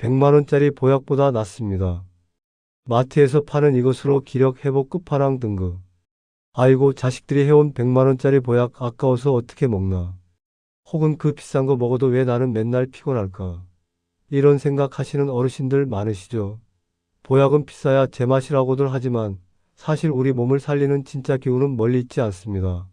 100만원짜리 보약보다 낫습니다. 마트에서 파는 이것으로 기력 회복 끝판왕 등급. 아이고 자식들이 해온 100만원짜리 보약 아까워서 어떻게 먹나. 혹은 그 비싼 거 먹어도 왜 나는 맨날 피곤할까. 이런 생각하시는 어르신들 많으시죠. 보약은 비싸야 제맛이라고들 하지만 사실 우리 몸을 살리는 진짜 기운은 멀리 있지 않습니다.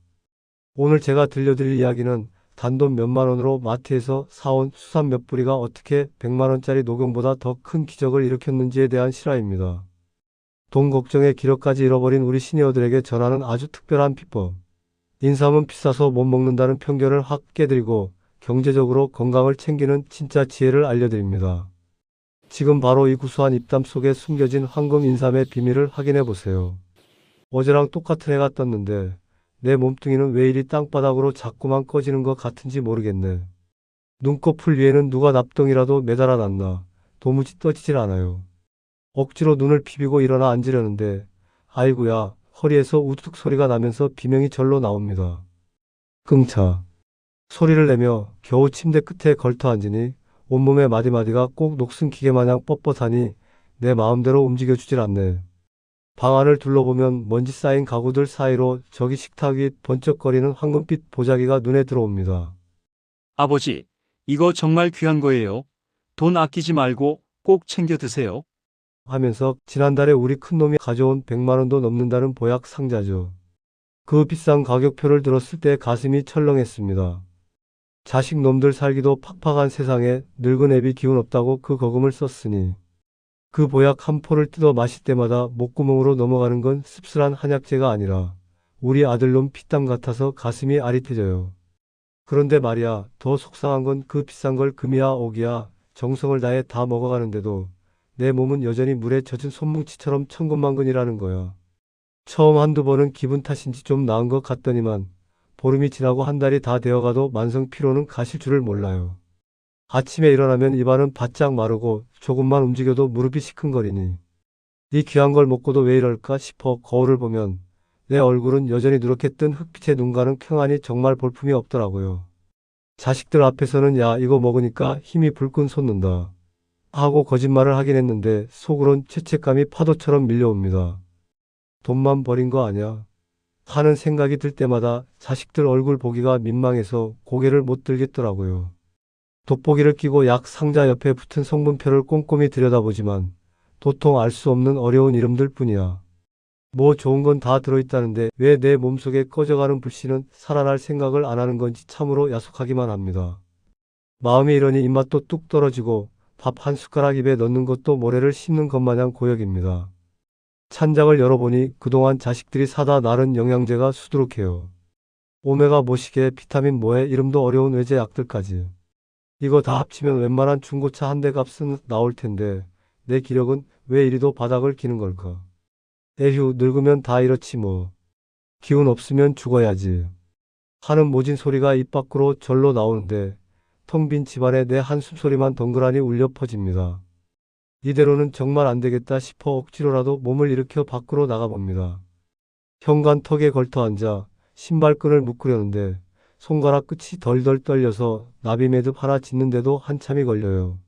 오늘 제가 들려드릴 이야기는 단돈 몇만 원으로 마트에서 사온 수산 몇 뿌리가 어떻게 100만 원짜리 녹용보다 더 큰 기적을 일으켰는지에 대한 실화입니다. 돈 걱정에 기력까지 잃어버린 우리 시니어들에게 전하는 아주 특별한 비법. 인삼은 비싸서 못 먹는다는 편견을 확 깨드리고 경제적으로 건강을 챙기는 진짜 지혜를 알려드립니다. 지금 바로 이 구수한 입담 속에 숨겨진 황금 인삼의 비밀을 확인해 보세요. 어제랑 똑같은 해가 떴는데 내 몸뚱이는 왜 이리 땅바닥으로 자꾸만 꺼지는 것 같은지 모르겠네. 눈꺼풀 위에는 누가 납덩이라도 매달아 놨나. 도무지 떠지질 않아요. 억지로 눈을 비비고 일어나 앉으려는데 아이고야 허리에서 우뚝 소리가 나면서 비명이 절로 나옵니다. 끙차. 소리를 내며 겨우 침대 끝에 걸터 앉으니 온몸의 마디마디가 꼭 녹슨 기계 마냥 뻣뻣하니 내 마음대로 움직여주질 않네. 방 안을 둘러보면 먼지 쌓인 가구들 사이로 저기 식탁 위 번쩍거리는 황금빛 보자기가 눈에 들어옵니다. 아버지, 이거 정말 귀한 거예요. 돈 아끼지 말고 꼭 챙겨 드세요. 하면서 지난달에 우리 큰놈이 가져온 100만 원도 넘는다는 보약 상자죠. 그 비싼 가격표를 들었을 때 가슴이 철렁했습니다. 자식 놈들 살기도 팍팍한 세상에 늙은 애비 기운 없다고 그 거금을 썼으니 그 보약 한 포를 뜯어 마실 때마다 목구멍으로 넘어가는 건 씁쓸한 한약재가 아니라 우리 아들놈 피땀 같아서 가슴이 아릿해져요. 그런데 말이야 더 속상한 건 그 비싼 걸 금이야 옥이야 정성을 다해 다 먹어가는데도 내 몸은 여전히 물에 젖은 손뭉치처럼 천근만근이라는 거야. 처음 한두 번은 기분 탓인지 좀 나은 것 같더니만 보름이 지나고 한 달이 다 되어가도 만성 피로는 가실 줄을 몰라요. 아침에 일어나면 입안은 바짝 마르고 조금만 움직여도 무릎이 시큰거리니 이 귀한 걸 먹고도 왜 이럴까 싶어 거울을 보면 내 얼굴은 여전히 누렇게 뜬 흑빛의 눈가는 평안히 정말 볼품이 없더라고요. 자식들 앞에서는 야 이거 먹으니까 힘이 불끈 솟는다 하고 거짓말을 하긴 했는데 속으론 죄책감이 파도처럼 밀려옵니다. 돈만 버린 거 아냐 하는 생각이 들 때마다 자식들 얼굴 보기가 민망해서 고개를 못 들겠더라고요. 돋보기를 끼고 약 상자 옆에 붙은 성분표를 꼼꼼히 들여다보지만 도통 알 수 없는 어려운 이름들 뿐이야. 뭐 좋은 건 다 들어있다는데 왜 내 몸속에 꺼져가는 불씨는 살아날 생각을 안 하는 건지 참으로 야속하기만 합니다. 마음이 이러니 입맛도 뚝 떨어지고 밥 한 숟가락 입에 넣는 것도 모래를 씹는 것 마냥 고역입니다. 찬장을 열어보니 그동안 자식들이 사다 나른 영양제가 수두룩해요. 오메가 모시게 비타민 뭐에 이름도 어려운 외제 약들까지. 이거 다 합치면 웬만한 중고차 한 대 값은 나올 텐데 내 기력은 왜 이리도 바닥을 기는 걸까? 에휴 늙으면 다 이렇지 뭐. 기운 없으면 죽어야지. 하는 모진 소리가 입 밖으로 절로 나오는데 텅 빈 집안에 내 한숨 소리만 덩그라니 울려 퍼집니다. 이대로는 정말 안 되겠다 싶어 억지로라도 몸을 일으켜 밖으로 나가봅니다. 현관 턱에 걸터 앉아 신발끈을 묶으려는데 손가락 끝이 덜덜 떨려서 나비 매듭 하나 짓는데도 한참이 걸려요.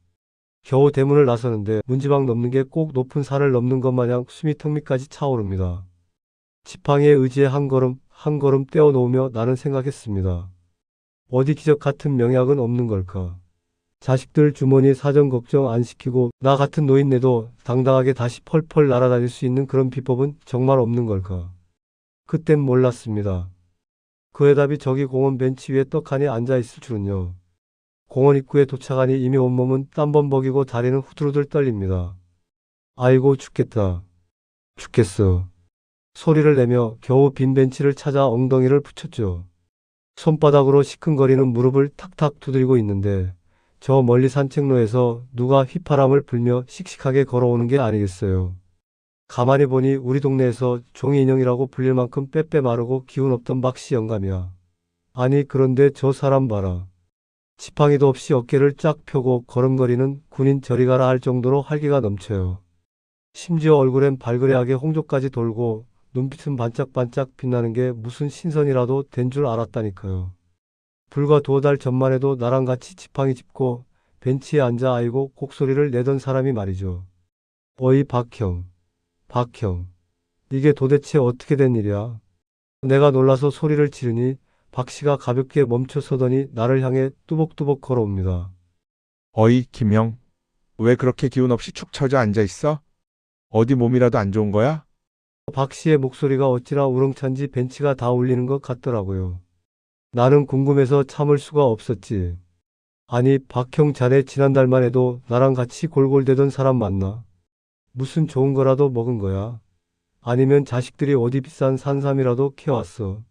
겨우 대문을 나서는데 문지방 넘는 게 꼭 높은 산을 넘는 것 마냥 숨이 턱 밑까지 차오릅니다. 지팡이에 의지해 한 걸음 한 걸음 떼어 놓으며 나는 생각했습니다. 어디 기적 같은 명약은 없는 걸까? 자식들 주머니 사정 걱정 안 시키고 나 같은 노인네도 당당하게 다시 펄펄 날아다닐 수 있는 그런 비법은 정말 없는 걸까? 그땐 몰랐습니다. 그 해답이 저기 공원 벤치 위에 떡하니 앉아있을 줄은요. 공원 입구에 도착하니 이미 온몸은 땀범벅이고 다리는 후두루들 떨립니다. 아이고 죽겠다. 죽겠어. 소리를 내며 겨우 빈 벤치를 찾아 엉덩이를 붙였죠. 손바닥으로 시큰거리는 무릎을 탁탁 두드리고 있는데 저 멀리 산책로에서 누가 휘파람을 불며 씩씩하게 걸어오는 게 아니겠어요. 가만히 보니 우리 동네에서 종이 인형이라고 불릴 만큼 빼빼 마르고 기운 없던 박씨 영감이야. 아니 그런데 저 사람 봐라. 지팡이도 없이 어깨를 쫙 펴고 걸음거리는 군인 저리 가라 할 정도로 활기가 넘쳐요. 심지어 얼굴엔 발그레하게 홍조까지 돌고 눈빛은 반짝반짝 빛나는 게 무슨 신선이라도 된 줄 알았다니까요. 불과 두어 달 전만 해도 나랑 같이 지팡이 짚고 벤치에 앉아 아이고 곡소리를 내던 사람이 말이죠. 어이 박형, 박형, 이게 도대체 어떻게 된 일이야? 내가 놀라서 소리를 지르니 박 씨가 가볍게 멈춰 서더니 나를 향해 뚜벅뚜벅 걸어옵니다. 어이, 김형. 왜 그렇게 기운 없이 축 처져 앉아 있어? 어디 몸이라도 안 좋은 거야? 박 씨의 목소리가 어찌나 우렁찬지 벤치가 다 울리는 것 같더라고요. 나는 궁금해서 참을 수가 없었지. 아니, 박형 자네 지난달만 해도 나랑 같이 골골대던 사람 맞나? 무슨 좋은 거라도 먹은 거야? 아니면 자식들이 어디 비싼 산삼이라도 캐왔어?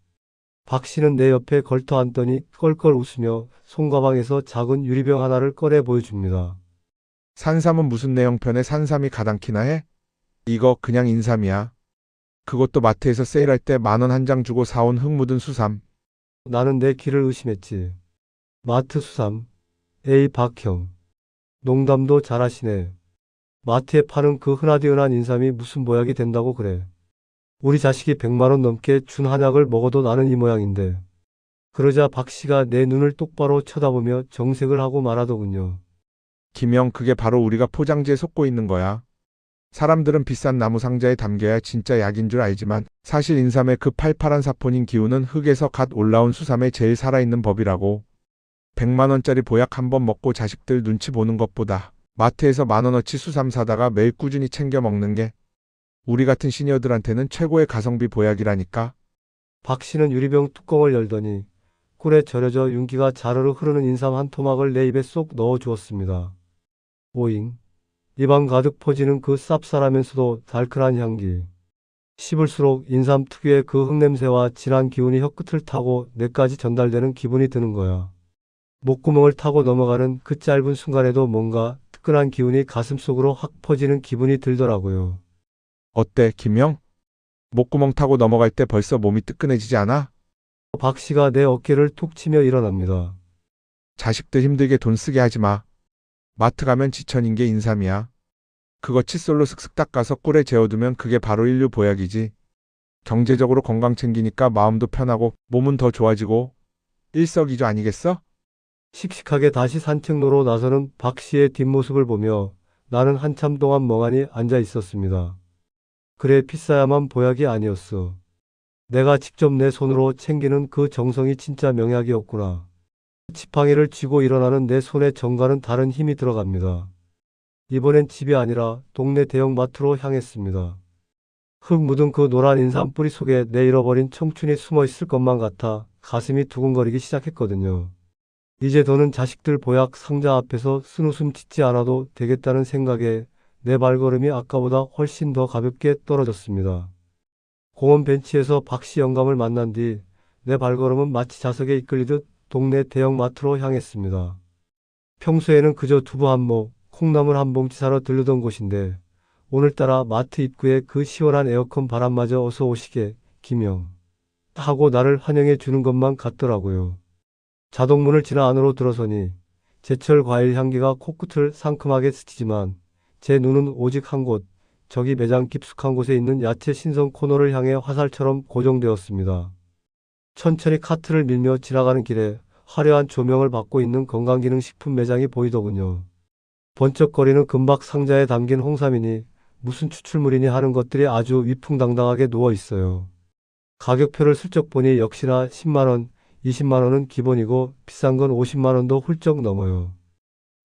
박 씨는 내 옆에 걸터 앉더니 껄껄 웃으며 손가방에서 작은 유리병 하나를 꺼내 보여줍니다. 산삼은 무슨 내 형편에 산삼이 가당키나 해? 이거 그냥 인삼이야. 그것도 마트에서 세일할 때 만 원 한 장 주고 사온 흙 묻은 수삼. 나는 내 귀를 의심했지. 마트 수삼. 에이 박형. 농담도 잘하시네. 마트에 파는 그 흔하디흔한 인삼이 무슨 보약이 된다고 그래. 우리 자식이 100만 원 넘게 준 한약을 먹어도 나는 이 모양인데. 그러자 박 씨가 내 눈을 똑바로 쳐다보며 정색을 하고 말하더군요. 김형, 그게 바로 우리가 포장지에 속고 있는 거야. 사람들은 비싼 나무 상자에 담겨야 진짜 약인 줄 알지만 사실 인삼의 그 팔팔한 사포닌 기운은 흙에서 갓 올라온 수삼의 제일 살아있는 법이라고. 100만 원짜리 보약 한 번 먹고 자식들 눈치 보는 것보다 마트에서 만 원어치 수삼 사다가 매일 꾸준히 챙겨 먹는 게 우리 같은 시니어들한테는 최고의 가성비 보약이라니까. 박 씨는 유리병 뚜껑을 열더니 꿀에 절여져 윤기가 자르르 흐르는 인삼 한 토막을 내 입에 쏙 넣어 주었습니다. 오잉. 입안 가득 퍼지는 그 쌉쌀하면서도 달큰한 향기. 씹을수록 인삼 특유의 그 흙냄새와 진한 기운이 혀끝을 타고 뇌까지 전달되는 기분이 드는 거야. 목구멍을 타고 넘어가는 그 짧은 순간에도 뭔가 뜨끈한 기운이 가슴속으로 확 퍼지는 기분이 들더라고요. 어때, 김형? 목구멍 타고 넘어갈 때 벌써 몸이 뜨끈해지지 않아? 박 씨가 내 어깨를 툭 치며 일어납니다. 자식들 힘들게 돈 쓰게 하지 마. 마트 가면 지천인 게 인삼이야. 그거 칫솔로 슥슥 닦아서 꿀에 재워두면 그게 바로 인류 보약이지. 경제적으로 건강 챙기니까 마음도 편하고 몸은 더 좋아지고 일석이조 아니겠어? 씩씩하게 다시 산책로로 나서는 박 씨의 뒷모습을 보며 나는 한참 동안 멍하니 앉아 있었습니다. 그래 비싸야만 보약이 아니었어. 내가 직접 내 손으로 챙기는 그 정성이 진짜 명약이었구나. 지팡이를 쥐고 일어나는 내 손에 정과는 다른 힘이 들어갑니다. 이번엔 집이 아니라 동네 대형마트로 향했습니다. 흙 묻은 그 노란 인삼 뿌리 속에 내 잃어버린 청춘이 숨어 있을 것만 같아 가슴이 두근거리기 시작했거든요. 이제 더는 자식들 보약 상자 앞에서 쓴웃음 짓지 않아도 되겠다는 생각에 내 발걸음이 아까보다 훨씬 더 가볍게 떨어졌습니다. 공원 벤치에서 박씨 영감을 만난 뒤 내 발걸음은 마치 자석에 이끌리듯 동네 대형마트로 향했습니다. 평소에는 그저 두부 한 목, 콩나물 한 봉지 사러 들르던 곳인데 오늘따라 마트 입구에 그 시원한 에어컨 바람마저 어서 오시게 김영 하고 나를 환영해 주는 것만 같더라고요. 자동문을 지나 안으로 들어서니 제철 과일 향기가 코끝을 상큼하게 스치지만 제 눈은 오직 한 곳, 저기 매장 깊숙한 곳에 있는 야채 신선 코너를 향해 화살처럼 고정되었습니다. 천천히 카트를 밀며 지나가는 길에 화려한 조명을 받고 있는 건강기능식품 매장이 보이더군요. 번쩍거리는 금박 상자에 담긴 홍삼이니 무슨 추출물이니 하는 것들이 아주 위풍당당하게 누워 있어요. 가격표를 슬쩍 보니 역시나 10만원, 20만원은 기본이고 비싼 건 50만원도 훌쩍 넘어요.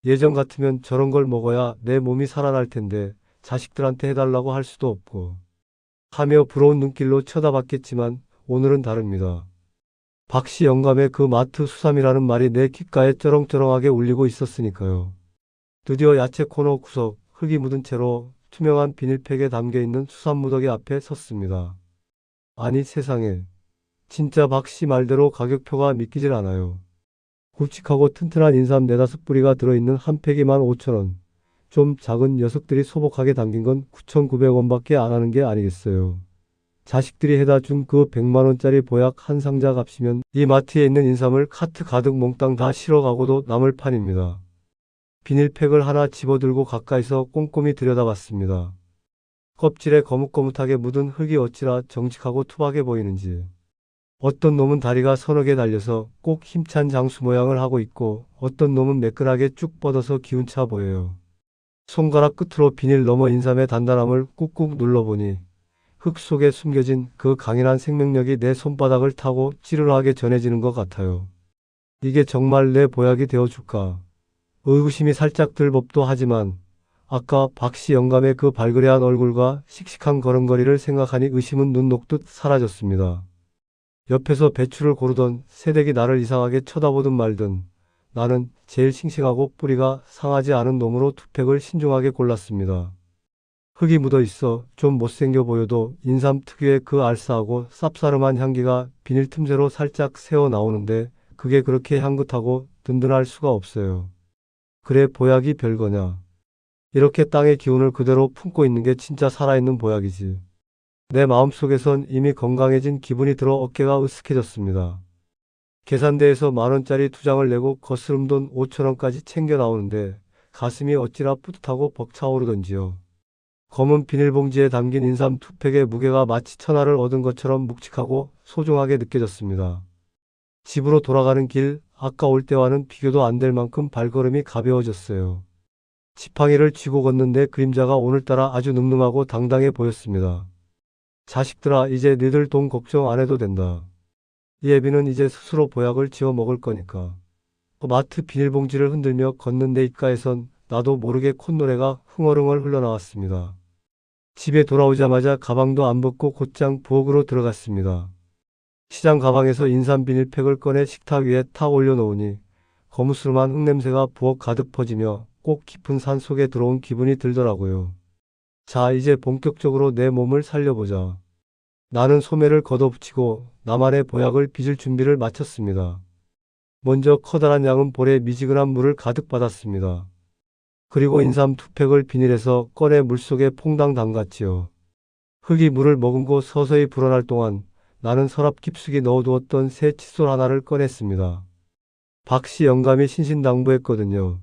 예전 같으면 저런 걸 먹어야 내 몸이 살아날 텐데 자식들한테 해달라고 할 수도 없고 하며 부러운 눈길로 쳐다봤겠지만 오늘은 다릅니다. 박씨 영감의 그 마트 수삼이라는 말이 내 귓가에 쩌렁쩌렁하게 울리고 있었으니까요. 드디어 야채 코너 구석 흙이 묻은 채로 투명한 비닐팩에 담겨있는 수삼 무더기 앞에 섰습니다. 아니 세상에 진짜 박 씨 말대로 가격표가 믿기질 않아요. 굵직하고 튼튼한 인삼 네다섯 뿌리가 들어있는 한 팩이 15,000원. 좀 작은 녀석들이 소복하게 담긴 건 9,900원밖에 안 하는 게 아니겠어요. 자식들이 해다 준 그 100만원짜리 보약 한 상자 값이면 이 마트에 있는 인삼을 카트 가득 몽땅 다 실어가고도 남을 판입니다. 비닐팩을 하나 집어들고 가까이서 꼼꼼히 들여다봤습니다. 껍질에 거뭇거뭇하게 묻은 흙이 어찌나 정직하고 투박해 보이는지. 어떤 놈은 다리가 서너 개 달려서 꼭 힘찬 장수 모양을 하고 있고 어떤 놈은 매끈하게 쭉 뻗어서 기운차 보여요. 손가락 끝으로 비닐 넘어 인삼의 단단함을 꾹꾹 눌러보니 흙 속에 숨겨진 그 강인한 생명력이 내 손바닥을 타고 찌르르하게 전해지는 것 같아요. 이게 정말 내 보약이 되어줄까? 의구심이 살짝 들 법도 하지만 아까 박씨 영감의 그 발그레한 얼굴과 씩씩한 걸음걸이를 생각하니 의심은 눈 녹듯 사라졌습니다. 옆에서 배추를 고르던 새댁이 나를 이상하게 쳐다보든 말든 나는 제일 싱싱하고 뿌리가 상하지 않은 놈으로 투팩을 신중하게 골랐습니다. 흙이 묻어 있어 좀 못생겨 보여도 인삼 특유의 그 알싸하고 쌉싸름한 향기가 비닐 틈새로 살짝 새어 나오는데 그게 그렇게 향긋하고 든든할 수가 없어요. 그래 보약이 별거냐. 이렇게 땅의 기운을 그대로 품고 있는 게 진짜 살아있는 보약이지. 내 마음속에선 이미 건강해진 기분이 들어 어깨가 으쓱해졌습니다. 계산대에서 만원짜리 두 장을 내고 거스름 돈 5천원까지 챙겨 나오는데 가슴이 어찌나 뿌듯하고 벅차오르던지요. 검은 비닐봉지에 담긴 인삼 투팩의 무게가 마치 천하를 얻은 것처럼 묵직하고 소중하게 느껴졌습니다. 집으로 돌아가는 길, 아까 올 때와는 비교도 안 될 만큼 발걸음이 가벼워졌어요. 지팡이를 쥐고 걷는 내 그림자가 오늘따라 아주 늠름하고 당당해 보였습니다. 자식들아, 이제 니들 돈 걱정 안 해도 된다. 이 애비는 이제 스스로 보약을 지어 먹을 거니까. 마트 비닐봉지를 흔들며 걷는 내 입가에선 나도 모르게 콧노래가 흥얼흥얼 흘러나왔습니다. 집에 돌아오자마자 가방도 안 벗고 곧장 부엌으로 들어갔습니다. 시장 가방에서 인삼 비닐팩을 꺼내 식탁 위에 탁 올려놓으니 거무스름한 흙냄새가 부엌 가득 퍼지며 꼭 깊은 산 속에 들어온 기분이 들더라고요. 자, 이제 본격적으로 내 몸을 살려보자. 나는 소매를 걷어붙이고 나만의 보약을 빚을 준비를 마쳤습니다. 먼저 커다란 양은 볼에 미지근한 물을 가득 받았습니다. 그리고 인삼 투팩을 비닐에서 꺼내 물속에 퐁당 담갔지요. 흙이 물을 머금고 서서히 불어날 동안 나는 서랍 깊숙이 넣어두었던 새 칫솔 하나를 꺼냈습니다. 박씨 영감이 신신당부했거든요.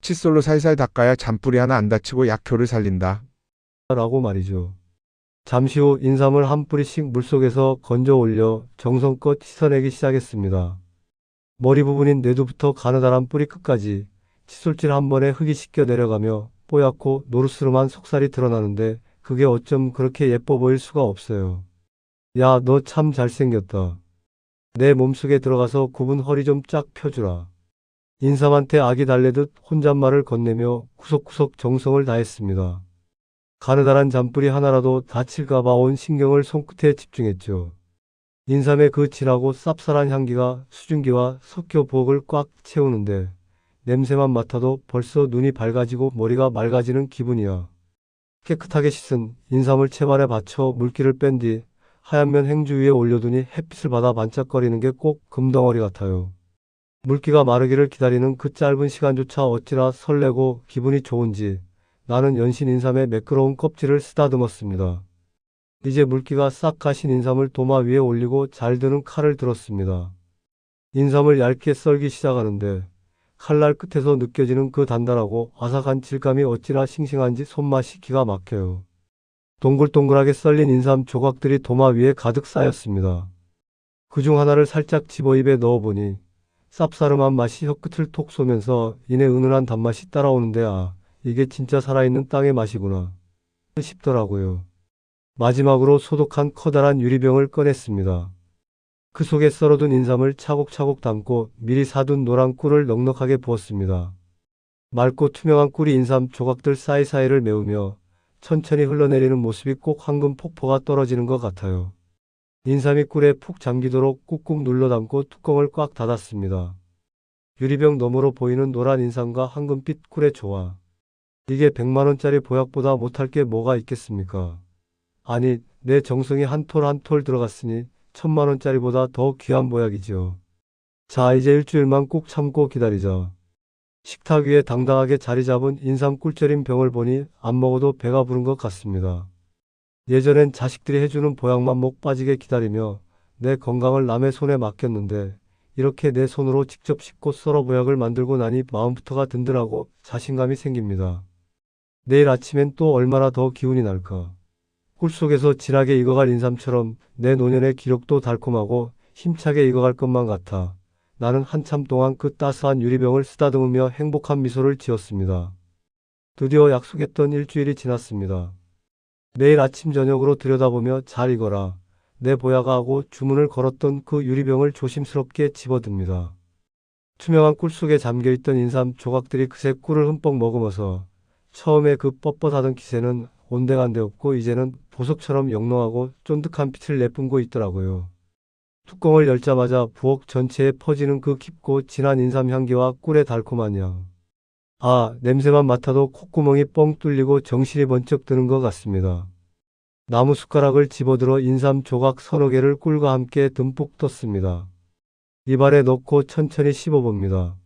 칫솔로 살살 닦아야 잔뿌리 하나 안 다치고 약효를 살린다. 라고 말이죠. 잠시 후 인삼을 한 뿌리씩 물속에서 건져 올려 정성껏 씻어내기 시작했습니다. 머리 부분인 뇌두부터 가느다란 뿌리 끝까지 칫솔질 한 번에 흙이 씻겨 내려가며 뽀얗고 노르스름한 속살이 드러나는데 그게 어쩜 그렇게 예뻐 보일 수가 없어요. 야, 너 참 잘생겼다. 내 몸속에 들어가서 굽은 허리 좀 쫙 펴주라. 인삼한테 악이 달래듯 혼잣말을 건네며 구석구석 정성을 다했습니다. 가느다란 잔뿌리 하나라도 다칠까봐 온 신경을 손끝에 집중했죠. 인삼의 그 진하고 쌉쌀한 향기가 수증기와 섞여 부엌을 꽉 채우는데 냄새만 맡아도 벌써 눈이 밝아지고 머리가 맑아지는 기분이야. 깨끗하게 씻은 인삼을 채반에 받쳐 물기를 뺀 뒤 하얀 면 행주 위에 올려두니 햇빛을 받아 반짝거리는 게 꼭 금덩어리 같아요. 물기가 마르기를 기다리는 그 짧은 시간조차 어찌나 설레고 기분이 좋은지 나는 연신 인삼의 매끄러운 껍질을 쓰다듬었습니다. 이제 물기가 싹 가신 인삼을 도마 위에 올리고 잘 드는 칼을 들었습니다. 인삼을 얇게 썰기 시작하는데 칼날 끝에서 느껴지는 그 단단하고 아삭한 질감이 어찌나 싱싱한지 손맛이 기가 막혀요. 동글동글하게 썰린 인삼 조각들이 도마 위에 가득 쌓였습니다. 그 중 하나를 살짝 집어 입에 넣어보니 쌉싸름한 맛이 혀끝을 톡 쏘면서 이내 은은한 단맛이 따라오는데 아, 이게 진짜 살아있는 땅의 맛이구나 싶더라고요. 마지막으로 소독한 커다란 유리병을 꺼냈습니다. 그 속에 썰어둔 인삼을 차곡차곡 담고 미리 사둔 노란 꿀을 넉넉하게 부었습니다. 맑고 투명한 꿀이 인삼 조각들 사이사이를 메우며 천천히 흘러내리는 모습이 꼭 황금 폭포가 떨어지는 것 같아요. 인삼이 꿀에 푹 잠기도록 꾹꾹 눌러 담고 뚜껑을 꽉 닫았습니다. 유리병 너머로 보이는 노란 인삼과 황금빛 꿀의 조화. 이게 100만원짜리 보약보다 못할 게 뭐가 있겠습니까? 아니, 내 정성이 한 톨 한 톨 들어갔으니 천만원짜리보다 더 귀한 보약이지요. 자, 이제 일주일만 꼭 참고 기다리자. 식탁 위에 당당하게 자리 잡은 인삼 꿀절인 병을 보니 안 먹어도 배가 부른 것 같습니다. 예전엔 자식들이 해주는 보약만 목 빠지게 기다리며 내 건강을 남의 손에 맡겼는데 이렇게 내 손으로 직접 씻고 썰어 보약을 만들고 나니 마음부터가 든든하고 자신감이 생깁니다. 내일 아침엔 또 얼마나 더 기운이 날까. 꿀 속에서 진하게 익어갈 인삼처럼 내 노년의 기록도 달콤하고 힘차게 익어갈 것만 같아. 나는 한참 동안 그 따스한 유리병을 쓰다듬으며 행복한 미소를 지었습니다. 드디어 약속했던 일주일이 지났습니다. 매일 아침 저녁으로 들여다보며 잘 익어라. 내 보야가 하고 주문을 걸었던 그 유리병을 조심스럽게 집어듭니다. 투명한 꿀 속에 잠겨있던 인삼 조각들이 그새 꿀을 흠뻑 머금어서 처음에 그 뻣뻣하던 기세는 온데간데 없고 이제는 보석처럼 영롱하고 쫀득한 빛을 내뿜고 있더라고요. 뚜껑을 열자마자 부엌 전체에 퍼지는 그 깊고 진한 인삼 향기와 꿀의 달콤한 향. 아, 냄새만 맡아도 콧구멍이 뻥 뚫리고 정신이 번쩍 드는 것 같습니다. 나무 숟가락을 집어들어 인삼 조각 서너 개를 꿀과 함께 듬뿍 떴습니다. 입안에 넣고 천천히 씹어봅니다.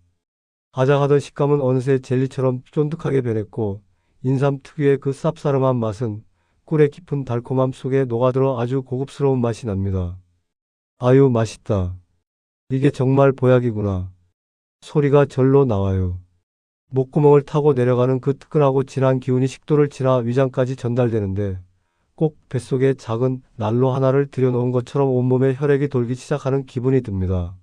아작하던 식감은 어느새 젤리처럼 쫀득하게 변했고 인삼 특유의 그 쌉싸름한 맛은 꿀의 깊은 달콤함 속에 녹아들어 아주 고급스러운 맛이 납니다. 아유 맛있다. 이게 정말 보약이구나. 소리가 절로 나와요. 목구멍을 타고 내려가는 그 뜨끈하고 진한 기운이 식도를 지나 위장까지 전달되는데 꼭 뱃속에 작은 난로 하나를 들여놓은 것처럼 온몸에 혈액이 돌기 시작하는 기분이 듭니다.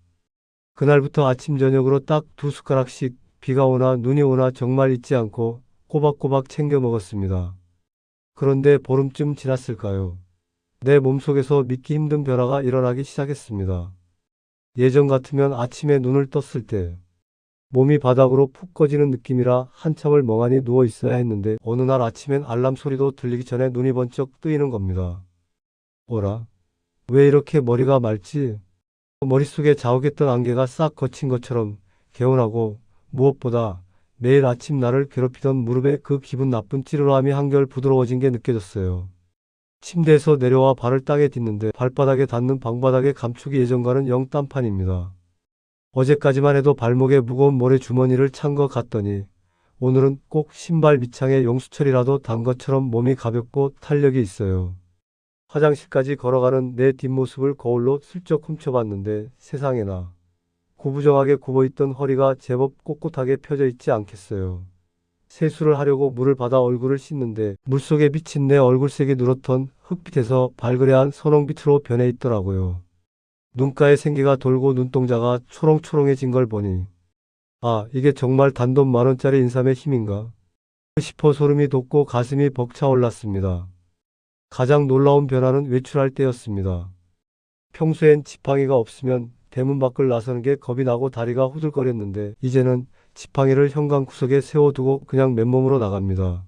그날부터 아침 저녁으로 딱 두 숟가락씩 비가 오나 눈이 오나 정말 잊지 않고 꼬박꼬박 챙겨 먹었습니다. 그런데 보름쯤 지났을까요? 내 몸속에서 믿기 힘든 변화가 일어나기 시작했습니다. 예전 같으면 아침에 눈을 떴을 때 몸이 바닥으로 푹 꺼지는 느낌이라 한참을 멍하니 누워 있어야 했는데 어느 날 아침엔 알람 소리도 들리기 전에 눈이 번쩍 뜨이는 겁니다. 어라? 왜 이렇게 머리가 맑지? 머릿속에 자욱했던 안개가 싹 거친 것처럼 개운하고 무엇보다 매일 아침 나를 괴롭히던 무릎에 그 기분 나쁜 찌르함이 한결 부드러워진 게 느껴졌어요. 침대에서 내려와 발을 땅에 딛는데 발바닥에 닿는 방바닥의 감촉이 예전과는 영 딴판입니다. 어제까지만 해도 발목에 무거운 모래 주머니를 찬 것 같더니 오늘은 꼭 신발 밑창에 용수철이라도 단 것처럼 몸이 가볍고 탄력이 있어요. 화장실까지 걸어가는 내 뒷모습을 거울로 슬쩍 훔쳐봤는데 세상에나 구부정하게 굽어있던 허리가 제법 꼿꼿하게 펴져 있지 않겠어요. 세수를 하려고 물을 받아 얼굴을 씻는데 물속에 비친 내 얼굴색이 누렇던 흑빛에서 발그레한 선홍빛으로 변해 있더라고요. 눈가에 생기가 돌고 눈동자가 초롱초롱해진 걸 보니 아 이게 정말 단돈 만원짜리 인삼의 힘인가 싶어 소름이 돋고 가슴이 벅차올랐습니다. 가장 놀라운 변화는 외출할 때였습니다. 평소엔 지팡이가 없으면 대문 밖을 나서는 게 겁이 나고 다리가 후들거렸는데 이제는 지팡이를 현관 구석에 세워두고 그냥 맨몸으로 나갑니다.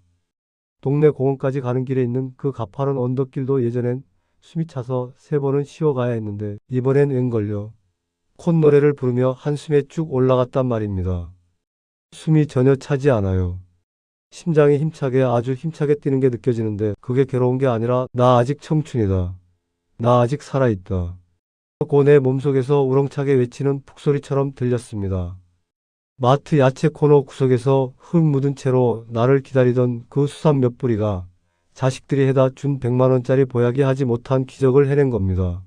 동네 공원까지 가는 길에 있는 그 가파른 언덕길도 예전엔 숨이 차서 세 번은 쉬어가야 했는데 이번엔 웬걸요. 콧노래를 부르며 한숨에 쭉 올라갔단 말입니다. 숨이 전혀 차지 않아요. 심장이 힘차게 아주 힘차게 뛰는 게 느껴지는데 그게 괴로운 게 아니라 나 아직 청춘이다. 나 아직 살아있다. 고내 몸속에서 우렁차게 외치는 북소리처럼 들렸습니다. 마트 야채 코너 구석에서 흙 묻은 채로 나를 기다리던 그 수삼 몇 뿌리가 자식들이 해다 준 100만원짜리 보약이 하지 못한 기적을 해낸 겁니다.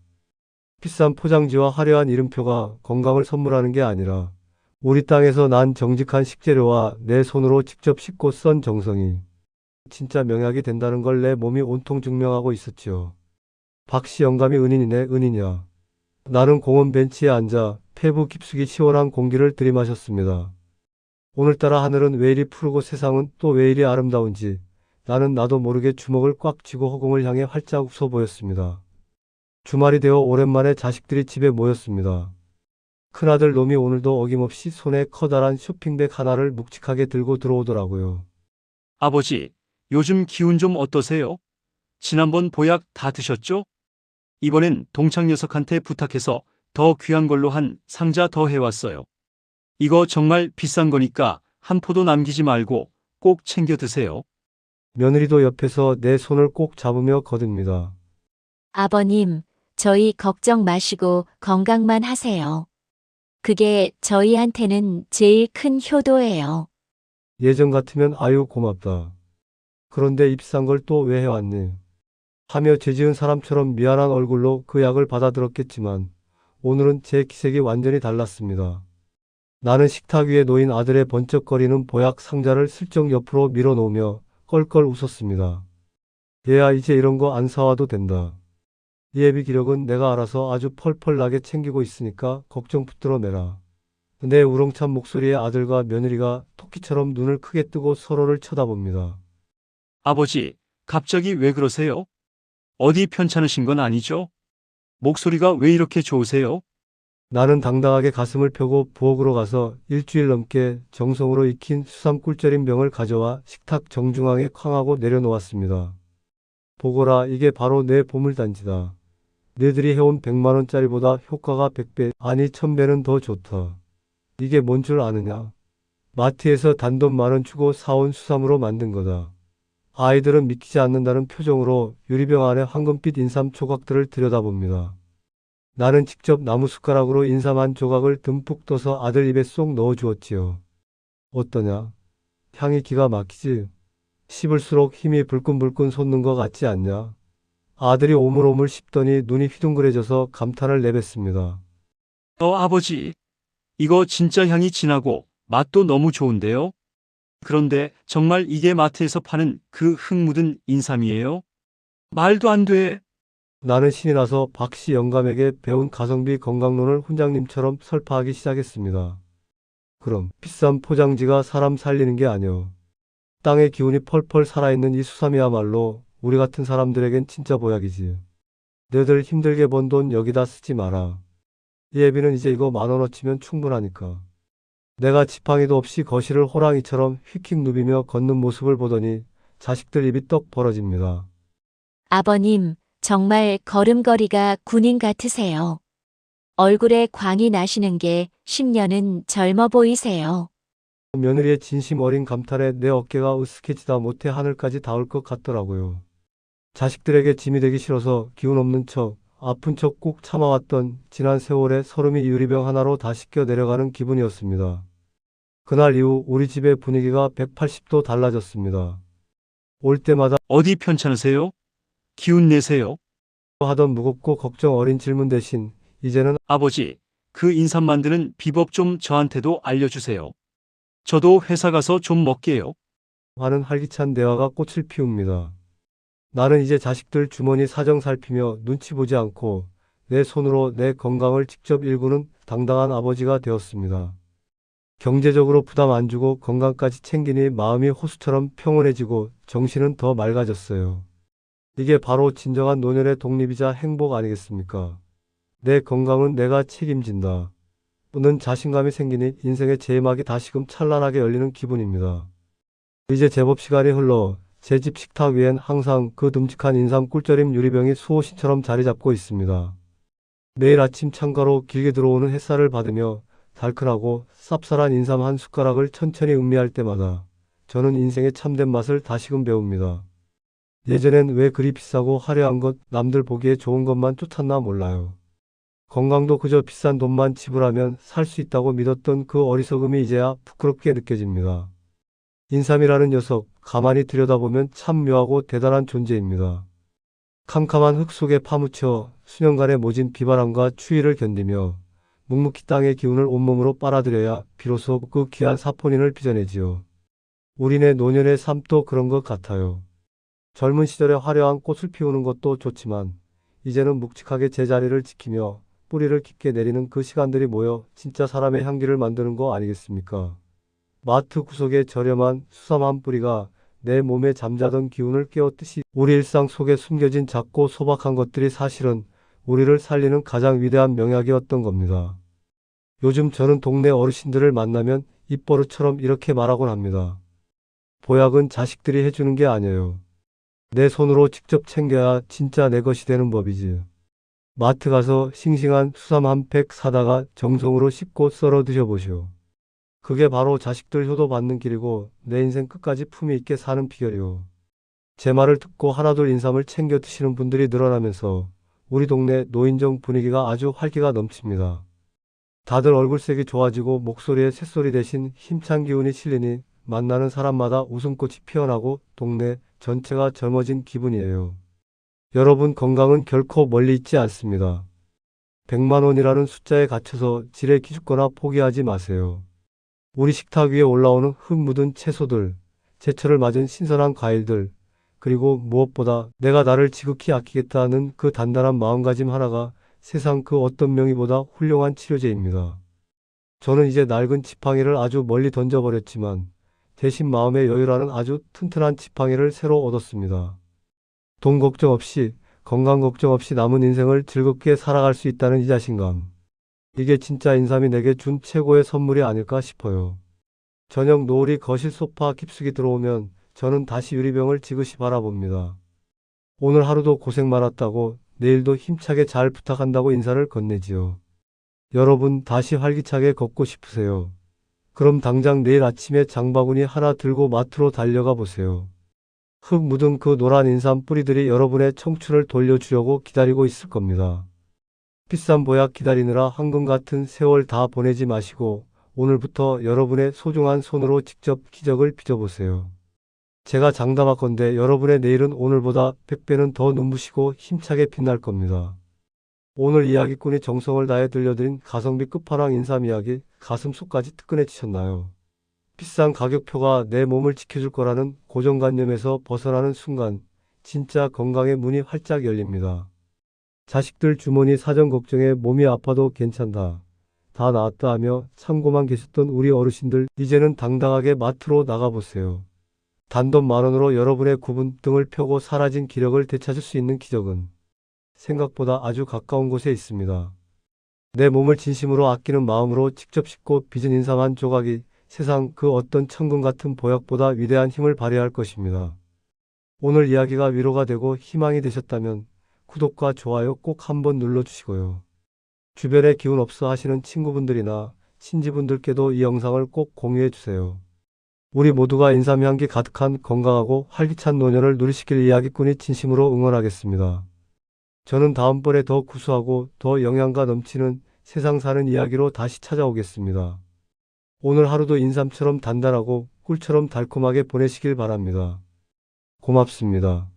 비싼 포장지와 화려한 이름표가 건강을 선물하는 게 아니라 우리 땅에서 난 정직한 식재료와 내 손으로 직접 씻고 썬 정성이 진짜 명약이 된다는 걸 내 몸이 온통 증명하고 있었지요. 박씨 영감이 은인이네 은인이야. 나는 공원 벤치에 앉아 폐부 깊숙이 시원한 공기를 들이마셨습니다. 오늘따라 하늘은 왜 이리 푸르고 세상은 또 왜 이리 아름다운지 나는 나도 모르게 주먹을 꽉 쥐고 허공을 향해 활짝 웃어 보였습니다. 주말이 되어 오랜만에 자식들이 집에 모였습니다. 큰아들 놈이 오늘도 어김없이 손에 커다란 쇼핑백 하나를 묵직하게 들고 들어오더라고요. 아버지, 요즘 기운 좀 어떠세요? 지난번 보약 다 드셨죠? 이번엔 동창 녀석한테 부탁해서 더 귀한 걸로 한 상자 더 해왔어요. 이거 정말 비싼 거니까 한 포도 남기지 말고 꼭 챙겨 드세요. 며느리도 옆에서 내 손을 꼭 잡으며 거듭니다. 아버님, 저희 걱정 마시고 건강만 하세요. 그게 저희한테는 제일 큰 효도예요. 예전 같으면 아유 고맙다. 그런데 입싼 걸또 왜 해왔니? 하며 죄지은 사람처럼 미안한 얼굴로 그 약을 받아들었겠지만 오늘은 제 기색이 완전히 달랐습니다. 나는 식탁 위에 놓인 아들의 번쩍거리는 보약 상자를 슬쩍 옆으로 밀어놓으며 껄껄 웃었습니다. 얘야 이제 이런 거 안 사와도 된다. 예비 기력은 내가 알아서 아주 펄펄 나게 챙기고 있으니까 걱정 붙들어 매라. 내 우렁찬 목소리에 아들과 며느리가 토끼처럼 눈을 크게 뜨고 서로를 쳐다봅니다. 아버지, 갑자기 왜 그러세요? 어디 편찮으신 건 아니죠? 목소리가 왜 이렇게 좋으세요? 나는 당당하게 가슴을 펴고 부엌으로 가서 일주일 넘게 정성으로 익힌 수삼 꿀절인 병을 가져와 식탁 정중앙에 쾅하고 내려놓았습니다. 보거라 이게 바로 내 보물단지다. 너희들이 해온 100만원짜리보다 효과가 100배 아니 1000배는 더 좋다. 이게 뭔 줄 아느냐? 마트에서 단돈 만원 주고 사온 수삼으로 만든 거다. 아이들은 믿기지 않는다는 표정으로 유리병 안에 황금빛 인삼 조각들을 들여다봅니다. 나는 직접 나무 숟가락으로 인삼 한 조각을 듬뿍 떠서 아들 입에 쏙 넣어 주었지요. 어떠냐? 향이 기가 막히지? 씹을수록 힘이 불끈불끈 솟는 것 같지 않냐? 아들이 오물오물 씹더니 눈이 휘둥그레져서 감탄을 내뱉습니다. 어, 아버지. 이거 진짜 향이 진하고 맛도 너무 좋은데요? 그런데 정말 이게 마트에서 파는 그 흙 묻은 인삼이에요? 말도 안 돼. 나는 신이 나서 박씨 영감에게 배운 가성비 건강론을 훈장님처럼 설파하기 시작했습니다. 그럼 비싼 포장지가 사람 살리는 게 아니오. 땅의 기운이 펄펄 살아있는 이 수삼이야말로 우리 같은 사람들에겐 진짜 보약이지. 너희들 힘들게 번 돈 여기다 쓰지 마라. 예비는 이제 이거 만 원어치면 충분하니까. 내가 지팡이도 없이 거실을 호랑이처럼 휙휙 누비며 걷는 모습을 보더니 자식들 입이 떡 벌어집니다. 아버님, 정말 걸음걸이가 군인 같으세요. 얼굴에 광이 나시는 게 10년은 젊어 보이세요. 며느리의 진심 어린 감탄에 내 어깨가 으쓱해지다 못해 하늘까지 닿을 것 같더라고요. 자식들에게 짐이 되기 싫어서 기운 없는 척, 아픈 척 꾹 참아왔던 지난 세월의 서름이 유리병 하나로 다 씻겨 내려가는 기분이었습니다. 그날 이후 우리 집의 분위기가 180도 달라졌습니다. 올 때마다 어디 편찮으세요? 기운 내세요. 하던 무겁고 걱정 어린 질문 대신 이제는 아버지, 그 인삼 만드는 비법 좀 저한테도 알려주세요. 저도 회사 가서 좀 먹게요. 하는 활기찬 대화가 꽃을 피웁니다. 나는 이제 자식들 주머니 사정 살피며 눈치 보지 않고 내 손으로 내 건강을 직접 일구는 당당한 아버지가 되었습니다. 경제적으로 부담 안 주고 건강까지 챙기니 마음이 호수처럼 평온해지고 정신은 더 맑아졌어요. 이게 바로 진정한 노년의 독립이자 행복 아니겠습니까? 내 건강은 내가 책임진다. 는 자신감이 생기니 인생의 제막이 다시금 찬란하게 열리는 기분입니다. 이제 제법 시간이 흘러 제 집 식탁 위엔 항상 그 듬직한 인삼 꿀절임 유리병이 수호신처럼 자리 잡고 있습니다. 매일 아침 창가로 길게 들어오는 햇살을 받으며 달큰하고 쌉쌀한 인삼 한 숟가락을 천천히 음미할 때마다 저는 인생의 참된 맛을 다시금 배웁니다. 예전엔 왜 그리 비싸고 화려한 것, 남들 보기에 좋은 것만 쫓았나 몰라요. 건강도 그저 비싼 돈만 지불하면 살 수 있다고 믿었던 그 어리석음이 이제야 부끄럽게 느껴집니다. 인삼이라는 녀석, 가만히 들여다보면 참 묘하고 대단한 존재입니다. 캄캄한 흙 속에 파묻혀 수년간의 모진 비바람과 추위를 견디며 묵묵히 땅의 기운을 온몸으로 빨아들여야 비로소 그 귀한 사포닌을 빚어내지요. 우리네 노년의 삶도 그런 것 같아요. 젊은 시절에 화려한 꽃을 피우는 것도 좋지만 이제는 묵직하게 제자리를 지키며 뿌리를 깊게 내리는 그 시간들이 모여 진짜 사람의 향기를 만드는 거 아니겠습니까? 마트 구석의 저렴한 수삼 한 뿌리가 내 몸에 잠자던 기운을 깨웠듯이 우리 일상 속에 숨겨진 작고 소박한 것들이 사실은 우리를 살리는 가장 위대한 명약이었던 겁니다. 요즘 저는 동네 어르신들을 만나면 입버릇처럼 이렇게 말하곤 합니다. 보약은 자식들이 해주는 게 아니에요. 내 손으로 직접 챙겨야 진짜 내 것이 되는 법이지. 마트 가서 싱싱한 수삼 한 팩 사다가 정성으로 씹고 썰어 드셔보시오. 그게 바로 자식들 효도 받는 길이고 내 인생 끝까지 품위 있게 사는 비결이오. 제 말을 듣고 하나둘 인삼을 챙겨 드시는 분들이 늘어나면서 우리 동네 노인정 분위기가 아주 활기가 넘칩니다. 다들 얼굴색이 좋아지고 목소리에 새소리 대신 힘찬 기운이 실리니 만나는 사람마다 웃음꽃이 피어나고 동네 전체가 젊어진 기분이에요. 여러분 건강은 결코 멀리 있지 않습니다. 100만 원이라는 숫자에 갇혀서 지레 기죽거나 포기하지 마세요. 우리 식탁 위에 올라오는 흙 묻은 채소들, 제철을 맞은 신선한 과일들, 그리고 무엇보다 내가 나를 지극히 아끼겠다는 그 단단한 마음가짐 하나가 세상 그 어떤 명의보다 훌륭한 치료제입니다. 저는 이제 낡은 지팡이를 아주 멀리 던져버렸지만 대신 마음의 여유라는 아주 튼튼한 지팡이를 새로 얻었습니다. 돈 걱정 없이 건강 걱정 없이 남은 인생을 즐겁게 살아갈 수 있다는 이 자신감. 이게 진짜 인삼이 내게 준 최고의 선물이 아닐까 싶어요. 저녁 노을이 거실 소파 깊숙이 들어오면 저는 다시 유리병을 지그시 바라봅니다. 오늘 하루도 고생 많았다고 내일도 힘차게 잘 부탁한다고 인사를 건네지요. 여러분 다시 활기차게 걷고 싶으세요. 그럼 당장 내일 아침에 장바구니 하나 들고 마트로 달려가 보세요. 흙 묻은 그 노란 인삼 뿌리들이 여러분의 청춘을 돌려주려고 기다리고 있을 겁니다. 비싼 보약 기다리느라 황금 같은 세월 다 보내지 마시고 오늘부터 여러분의 소중한 손으로 직접 기적을 빚어보세요. 제가 장담하건대 여러분의 내일은 오늘보다 100배는 더 눈부시고 힘차게 빛날 겁니다. 오늘 이야기꾼이 정성을 다해 들려드린 가성비 끝판왕 인삼 이야기 가슴 속까지 뜨끈해지셨나요? 비싼 가격표가 내 몸을 지켜줄 거라는 고정관념에서 벗어나는 순간 진짜 건강의 문이 활짝 열립니다. 자식들 주머니 사정 걱정에 몸이 아파도 괜찮다. 다 나았다 하며 참고만 계셨던 우리 어르신들 이제는 당당하게 마트로 나가보세요. 단돈 만 원으로 여러분의 구분 등을 펴고 사라진 기력을 되찾을 수 있는 기적은 생각보다 아주 가까운 곳에 있습니다. 내 몸을 진심으로 아끼는 마음으로 직접 씻고 빚은 인삼 한 조각이 세상 그 어떤 천금 같은 보약보다 위대한 힘을 발휘할 것입니다. 오늘 이야기가 위로가 되고 희망이 되셨다면 구독과 좋아요 꼭 한번 눌러주시고요. 주변에 기운 없어 하시는 친구분들이나 친지분들께도 이 영상을 꼭 공유해 주세요. 우리 모두가 인삼 향기 가득한 건강하고 활기찬 노년을 누리시길 이야기꾼이 진심으로 응원하겠습니다. 저는 다음번에 더 구수하고 더 영양가 넘치는 세상 사는 이야기로 다시 찾아오겠습니다. 오늘 하루도 인삼처럼 단단하고 꿀처럼 달콤하게 보내시길 바랍니다. 고맙습니다.